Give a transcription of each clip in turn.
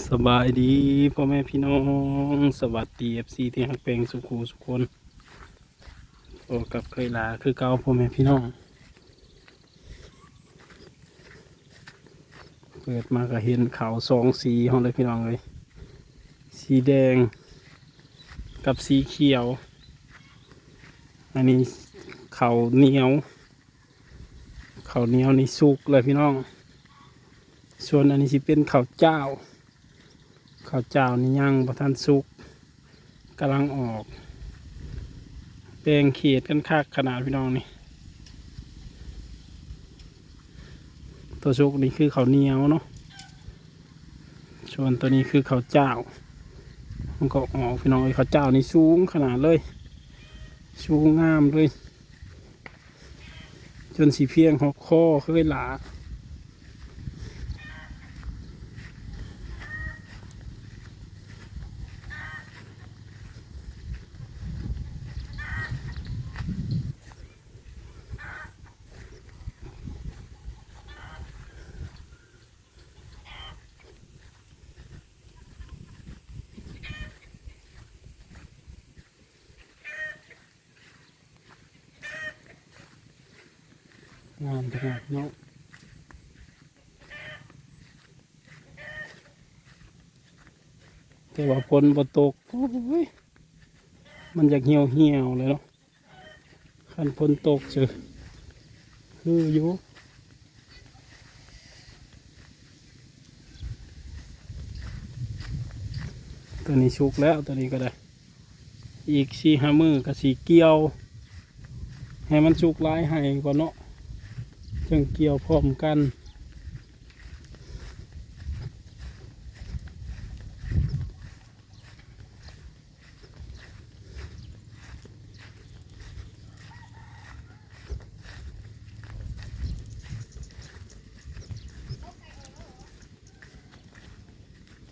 สบายดีพ่อแม่พี่น้องสวัสดีเอฟซีที่ฮักเพลงสุขูสุขคนโอกับเคยลาคือเก่าพ่อแม่พี่น้อง เปิดมาก็เห็นขาวสองสีห้องเลยพี่น้องเลย สีแดง กับสีเขียว อันนี้เขาวเหนียว เขาวเหนียวนี่สุกเลยพี่น้อง ส่วนอันนี้สิเป็นข้าวเจ้า ข้าวเจ้านี่ย่างประทานสุกกำลังออกแปลงเขียดกันคักขนาดพี่น้องนี่ตัวสุกนี่คือข้าวเหนียวเนาะส่วนตัวนี้คือข้าวเจ้า มันก็ออกพี่น้องข้าวเจ้านี่สูงขนาดเลยสูงงามเลย จนสีเพียงหกข้อเคยหลา งามขนาดเนาะแต่ว่าฝนบ่ตกโอ้ยมันอยากเหี่ยวเหี่ยวๆเลยเนาะคันฝนตกเจอคืออยู่ตัวนี้ชุกแล้วตัวนี้ก็ได้ อีกสี่ห้ามือกับสีเกี่ยว ให้มันชุกลายให้ก่อนเนาะ รื่องเกี่ยวพร้อมกัน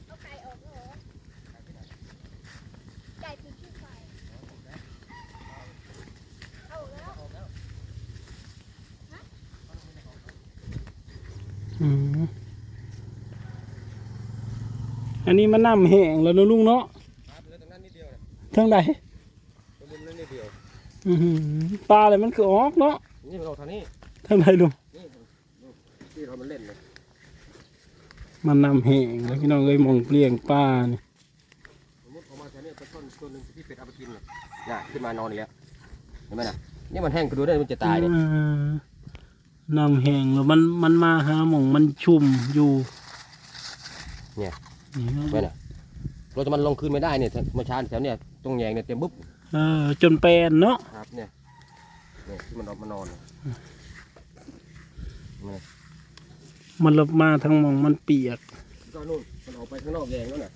เอาไก่ออกแล้วเหรอไก่ติดที่ไฟเอาแล้ว อืมอันนี้มันน้ำแห้งแล้วเนอะลุงเนาะครับเหลือตรงนั้นนิดเดียวนะทั้งใดตรงมุมนั้นนิดเดียวอื้อหือปลาอะไรมันคือออกเนาะนี่มันออกทางนี้ทั้งใดลุงนี่ที่เรามันเล่นเลยมันน้ำแห้งแล้วพี่น้องเอ้ยมองเปลี่ยงปลานี่สมมติออกมาแถวนี้เป็นต้นตัวหนึ่งที่เป็ดเอาไปกินน่ะน่ะขึ้นมานอนอีกแล้วเห็นไหมน่ะนี่มันแห้งไปดูได้มันจะตายเนี่ยอืม น้ำแห้งแล้วมันมันมาหาหมองมันชุ่มอยู่นี่เห็นไหมน่ะเราจะมันลงคืนไม่ได้เนี่ยเมื่อเช้าแถวเนี่ยตรงแยงเนี่ยเต็มบุ๊บเออจนแปลนเนาะครับเนี่ยเนี่ยที่มันออกมานอนน่ะนี่มันลบมาทั้งหมองมันเปียกก็นู่นมันออกไปข้างนอกแยงแล้วน่ะ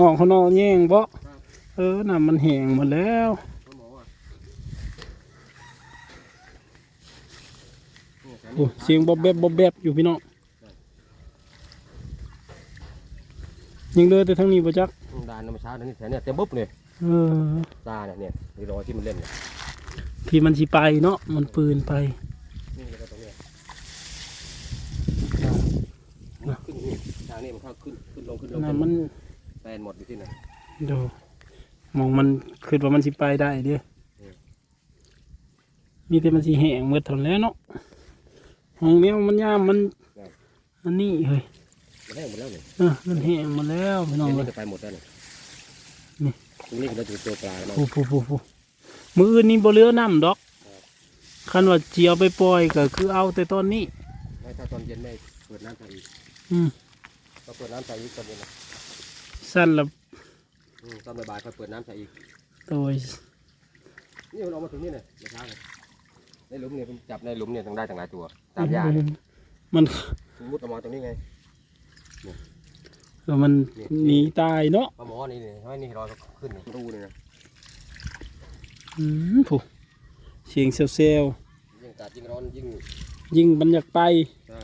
ออกข้างนอกแย่งบ่ครับเออน้ำมันแห้งหมดแล้ว คุณหมออะเนี่ยแถว โอ้นี้เสียงบอบแบบบอบแบบอยู่พี่น้องยังเดินแต่ทั้งนี้บ่จักดานเมื่อเช้านี่แถวเนี่ยเต็มบุ๊บเลยเออตาเนี่ยเนี่ยมีรอยที่มันเล่นเนี่ยที่มันสิไปเนาะมันปืนไปนี่แล้วก็ตรงเนี้ยมันขึ้นนี่ทางนี้มันเข้าขึ้นขึ้นลงขึ้นลงน่ะมันแปลนหมดอยู่ที่ไหนเดูมองมันคือว่ามันสิไปได้เด้อเออมีแต่มันสิแห้งหมดเทานนแหล้วเนาะ ห้องแมวมันยามมัน อันนี้เฮ้ยมันแห้งหมดแล้วเนี่ยเออมันแห้งหมดแล้วพี่น้องเดี๋ยวเลนี้ยจะไปหมดแล้วเนี่ยนี่ตรงนี้ก็จะเป็นตัวปลาแล้วมั้งฟูฟูฟูฟูมืออื่นนี่บ่เหลือน้ำดอกคันว่าเจียวไปปล่อยก็คือเอาแต่ตอนนี้ ไม่ถ้าตอนเย็นไม่เปิดน้ำใส่อีกอืมก็เปิดน้ำใส่อีกตอนเย็นนะสั้นละอืมตอนบ่ายๆค่อยเปิดน้ำใส่อีก โดย นี่มันออกมาถึงนี่เลยเมื่อเช้าเนี่ย ในหลุมเนี่ยผมจับในหลุมเนี่ยต้องได้ตั้งหลายตัวตามยาเนี่ยมันผมมุดออกมาตรงนี้ไงก็มันหนีตายเนาะปลาหมอนี่เนี่ยใช่ไหมนี่รอยเขาขึ้นเนี่ยรูนี่นะอืมผู้เสียงเซลเซลยิ่งกัดยิ่งร้อนยิ่งยิงมันอยากไปใช่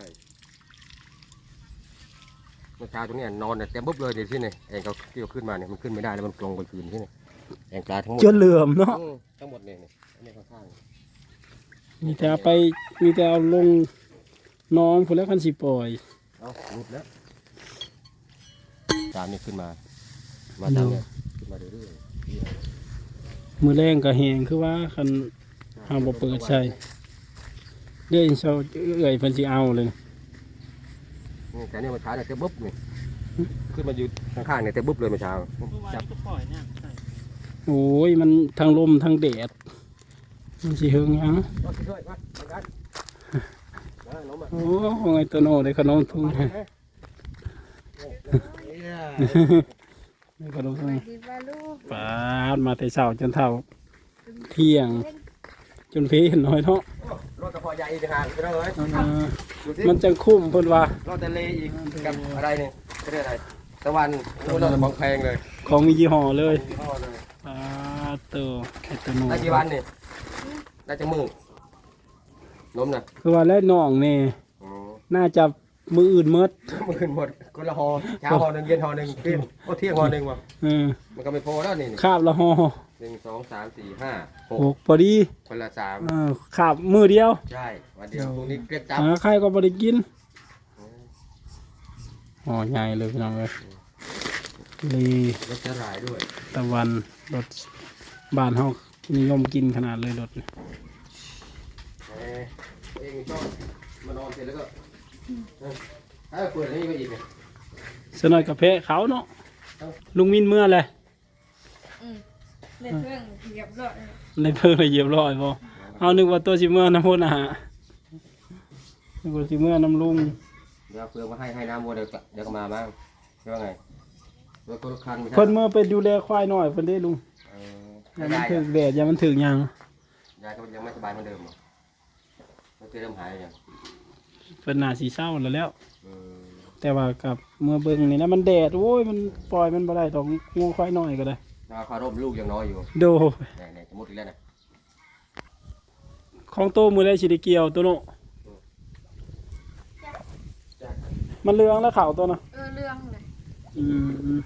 เมื่อเช้าตรงเนี้ยนอนเนี่ยเต็มปุ๊บเลยเดี๋ยวที่นี่เองเขาที่เขาขึ้นมาเนี่ยมันขึ้นไม่ได้แล้วมันกลงบนคืนที่นี่แองปลาทั้งหมดจนเหลื่อมเนาะอืมทั้งหมดเนี่ยเนี่ยอันนี้ข้างๆ มีแต่เอาไปมีแต่เอาลงน้องผู้แล้วคันสิปล่อย เอาหลุดแล้วตามนี่ขึ้นมา มาตามเนี่ยขึ้นมาเรื่อยมือแรงก็แหงคือว่าคันๆเอาบ่เปิดใช่เดี๋ยวอินชาเอื่อยเพิ่นสิเอาเลยนี่แต่เนี่ยเมื่อเช้าเนี่ยเตะบุ๊บนี่ขึ้นมาอยู่ข้างๆเนี่ยเตะบุ๊บเลยเมื่อเช้าจับโอ้ยมันทั้งลมทั้งแดด มันสิเฮิงหยังรถช่วยมาไปกันมาล้มอะโอ้ของไอ้ตัวโนได้ขนมทุ่งได้ขนมทุ่งดีบาลูกปาดมาแต่เช้าจนเท่าเที่ยง จนเพลน้อยเนาะรถกระเพาะใหญ่อีกทางไปเลยเอามาดูสิมันจังคุ้มเพิ่นว่ารถทะเลอีกกับอะไรเนี่ยเขาเรียกอะไรตะวันโอ้รถของแพงเลย ของมียี่ห้อเลยยี่ห้อเลยปาดตัวไอ้ตัวโนได้กี่วันนี่ ได้จังมือล้มนะคือว่าแล้วน้องนี่อ๋อ น่าจะมืออื่นหมดมือขึ้นหมดคนละหอเช้าหอหนึ่งเย็นหอหนึ่งเที่ยงโอ้เที่ยงหอหนึ่งว่ะเออมันก็ไม่พอแล้วนี่นี่คาบละห่อหนึ่งสองสามสี่ห้าหกหกพอดีคนละสามเออคาบมือเดียวใช่วันเดียวพรุ่งนี้เกล็ดจับหาใครก็บ่ได้กินห่อใหญ่เลยพี่น้องเอ้ยลีรถจะหลายด้วย ตะวันรถบ้านเฮา นิยมกินขนาดเลยรถนี่เอ้ยเองชอบมานอนเสร็จแล้วก็เออถ้าเปิดอันนี้ก็อีกเนี่ยสนอยกับเพะเขาเนาะลุงมินเมื่อเลยอืมเล่นเรื่องเหยียบรถเลยในเพิ่งเลยเหยียบร้อยบ่เอานึกว่าตัวสิเมื่อน้ำพุนอาหารนึกว่าสิเมื่อน้ำลุงเดี๋ยวเฟืองมาให้ให้น้ำวัวเดี๋ยวก็เดี๋ยวก็มาบ้างใช่ว่าไงรถคนละคันไม่ใช่เพิ่นเมื่อไปดูแลควายหน่อยเพิ่นได้ลุงเอออย่ามันยายถึอะกแดดอย่ามันถึกหยังยายก็ยังไม่สบายเหมือนเดิมเหรอมันเริ่มหายยังเพิ่นน่าสิเศร้าแล้วแหล้ว อืมแต่ว่ากับเมื่อเบิ่งนี่นะมันแดดโอ้ยมันปล่อยมันบ่ได้ต้องงูควายน้อยก็ได้นาคารมลูกยังน้อยอยู่โดเนี่ยเนี่ยจะมุดอีกแล้วนะของโตมือได้สิได้เกี่ยวตัวโนจ้ะมันเหลืองแล้วขาวตัวน่ะเออเรื่องเลยอืม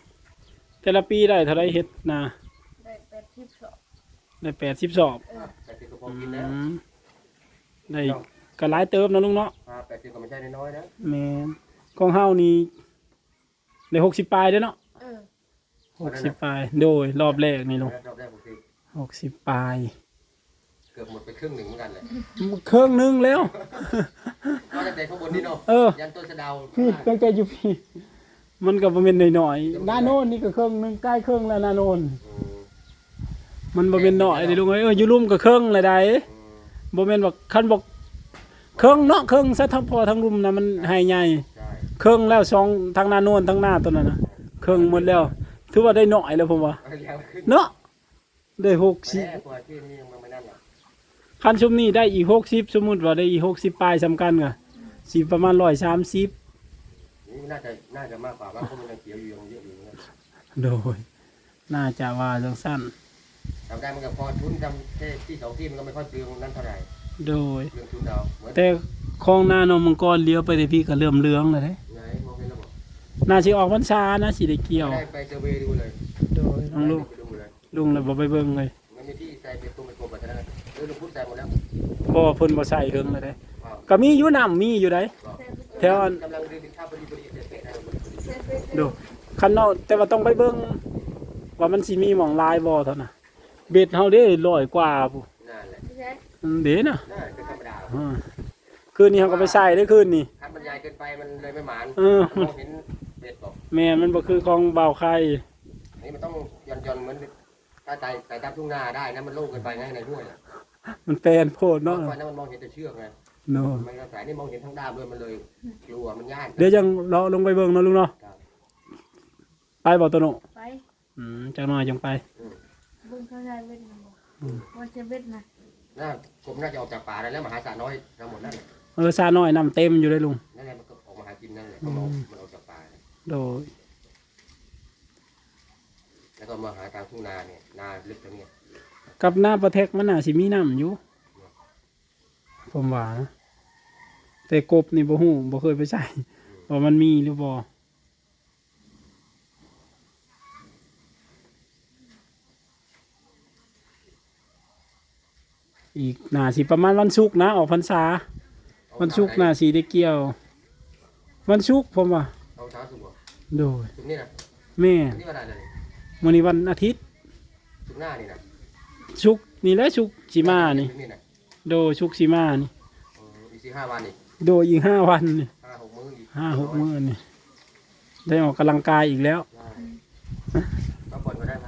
แต่ละปีได้เท่าไรเฮ็ดนา ได้แปดทิพสองได้แปดสิบสอบแปดสิบก็พออืกินแล้วมได้ก็หลายเติมนะลุงเนาะอ่าแปดสิบก็ไม่ใช่น้อยๆนะแม่นของเฮานี่ได้หกสิบปลายเด้อเนาะเออหกสิบปลายโดยรอบแรกนี่ลุงรอบแรกผมคือหกสิบปลายเกือบหมดไปครึ่งหนึ่งเหมือนกันเลยเครื่องนึงแล้ว ก็ตั้งแต่ข้างบนนี่เนาะเออ ยันต้นสะเดาวพี่ใกล้ๆอยู่พี่ มันก็บ่แม่นน้อยๆหน้าโน่นนี่ก็เครื่องนึงใกล้เครื่องแล้วหน้าโน่นอืม มันบ่แม่นน้อยเด้ลุงเอ้ยเอออยู่ลุ่มก็เครื่องเลยได้อืมบ่แม่นว่าคันบอกเครื่องเนาะเครื่องซะทั้งพอทั้งรุมนะมันให้ใหญ่ใช่เครื่องแล้วสองทั้งหน้าโน่นทั้งหน้าตัวนั้นนะเครื่องหมดแล้ว ถือว่าได้น้อยแล้วผมว่าเอาแล้วขึ้นเนาะได้หกสิแม่ปวดที่นี่ยังไม่นั่นหรอกคันชุมนี้ได้อีกหกสิบสมมุติว่าได้อีกหกสิบปลายสำคัญก็สิประมาณร้อยสามสิบนี่น่าจะน่าจะมากกว่าบ้างเพราะมันยังเขียวอยู่ยังเยอะอยู่นะโดยน่าจะว่าจังสั้น ทำได้มันก็พอทุนทำแค่ที่สองที่มันก็ไม่ค่อยเปลืองนั่นเท่าไหร่โดย เปลืองทุนเราเหมือนแต่คลองหน้านมมังกรเลี้ยวไปแต่พี่ก็เริ่มเหลืองเลยเด้ไงมองเห็นแล้วบอกน่าสิออกพรรษานะสิได้เกี่ยว ได้ไปเซอร์เวย์ดูเลยโดยน้องลุงไปดูเลยลุงเลยบ่ไปเบิ่งเลยมันมีที่ใส่เป็นตุ้มเป็นกลมแบบนั้นเออลุงพูดใส่หมดแล้วบ่เพิ่นบ่ใส่เฮิงเลยเด้ว้าวก็มีอยู่น้ำมีอยู่ไดแถวอัน กำลังดึงข้าวพอดีพอดีเสร็จเสร็จแล้วเซฟเฟซดูคันเนาะแต่ว่าต้องไปเบิ่งว่ามันสิมีหม่องลายบ่เท่าน่ะ เบ็ดเฮาเด้ร้อยกว่าพุนั่นแหละไม่ใช่อืมเด้น่ะนั่นคือธรรมดาอ่าคืนนี้เฮาก็ไปใส่ได้คืนนี้ คันมันใหญ่เกินไปมันเลยไม่หมานเออ มองเห็นเบ็ดบอกแม่มันบ่คือของบ่าวไข่นี่มันต้องหย่อนหย่อนๆเหมือนถ้าไต่ไต่ตามทุ่งนาได้นะมันโล่งเกินไปไงในห้วยอะมันแปลนโพดเนาะเพราะนั้นมันมองเห็นแต่เชือกไงเนาะมันกระแสนี่มองเห็นทั้งด้ามด้วยมันเลยกลัวมันย่านเดี๋ยวจังรอลงไปเบิ่งเนาะลุงเนาะครับไปบ่ตัวโนไปอืมจักหน่อยจังไปอืม เบึงเขาใช้เวทนะบอกอืมว่าจะเวทนะน่าผมน่าจะออกจากป่าได้แล้วมหาศาลน้อยทั้งหมดนั่นแหละเออซาน้อยน้ำเต็มอยู่ได้ลุง นั่นแหละมันก็ออกมาหากินนั่นแหละมันออกมันออกจากป่าโดยแล้วก็มาหาทางทุ่งนาเนี่ยนาลึกตรงเนี้ยกับหน้าประเทศมันน่าสิมีน้ำอยู่ ผมว่านะแต่กบนี่บ่ฮู้บ่เคยไปใส่ว่ามันมีหรือบ่ อีกน่าสิประมาณวันศุกร์นะออกพรรษา วันศุกร์น่าสิได้เกี่ยว วันศุกร์ผมว่าเอาเช้าสุกร์โดยสุกร์นี่นะแม่นี่วันอะไรเลยมื้อนี้วันอาทิตย์สุกร์หน้านี่นะชุกร์นี่แหละชุกร์สิมานี่ นี่นะโดชุกร์สิมานี่ เอออีกสี่ห้าวันนี่โดอีกห้าวันนี่ห้าหกมื้ออีกห้าหกมื้อนี่ได้ออกกำลังกายอีกแล้ว ได้พักผ่อนก็ได้ไหม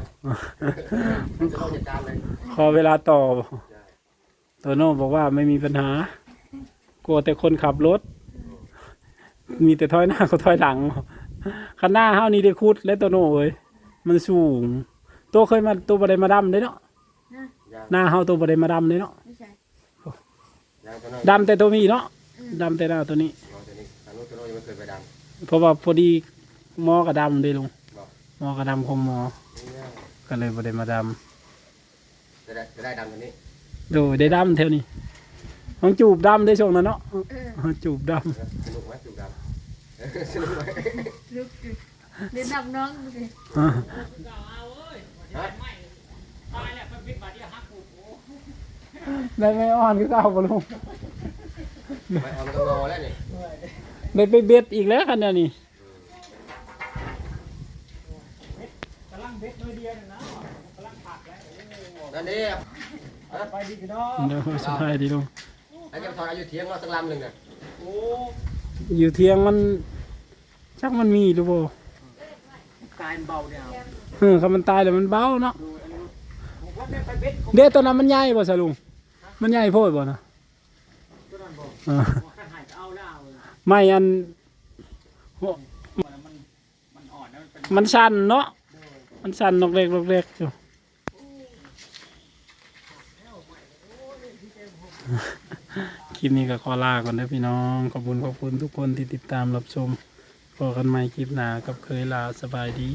จะต้องจัดการเลย ขอเวลาต่อได้ โตโน่บอกว่าไม่มีปัญหา กลัวแต่คนขับรถ มีแต่ถอยหน้าก็ถอยหลังคันหน้าเฮานี่ได้คุดและโตโน่เอ้ยมันสูงตัวเคยมาตัวบ่ได้มาดำเด้เนาะยางหน้าเฮาตัวบ่ได้มาดำเด้เนาะไม่ใช่ยางตัวน้อยดำแต่ตัวมีเนาะดำแต่หน้าตัวนี้รอตัวนี้ทางนู้นตัวน้อยยังไม่เคยไปดังเพราะว่าพอดีหมอกับดำเด้ลุงบอกหมอกับดำคมหมอนี่นะก็เลยบ่ได้มาดจะได้จะได้ดังตัวนี้ำโดยได้ดำเท่านี้ต้องจูบดำได้ช่วงนั้นเนาะเออสจูบดนุกไหมจุกดำเออสนุกไหมลุกอยู่เดินนับน้องดูสิำอ่าฮะได้ไม่อ่อนคือเก่าบ่ลุงไม่เอามันต้องรอแล้วนี่ได้ไปเบ็ดอีกแล้วคันเนี้ ยนี่นั่นนี่ฮะเดี๋ยวสบายดีลุงไอ้เจ้าทอนอายุเที่ยงเราสักลำหนึ่งน่ะอยู่เทียงมันชักมันมีหรือเปล่ากายมันเบาเนี่ยเอาเออคำมันตายแล้วมันเบาเนาะดูอันนี้ผมว่าได้ไปเบ็ดของเด็ตัวนั้นมันใหญ่บ่สะลุงมันใหญ่โพดบ่นะตัวนั้นบอกเออว่าข้าหายจะเอาแล้วเอาเลยไม่อันมันมันมันอ่อนนะมันเป็นมันสั่นเนาะ มันสั่นนกเล็กนกเล็กอยู่คลิปนี้ก็ขอลาก่อนนะพี่น้อง ขอบคุณขอบคุณทุกคนที่ติดตามรับชมพอกันใหม่คลิปหน้ากับเคยลาสบายดี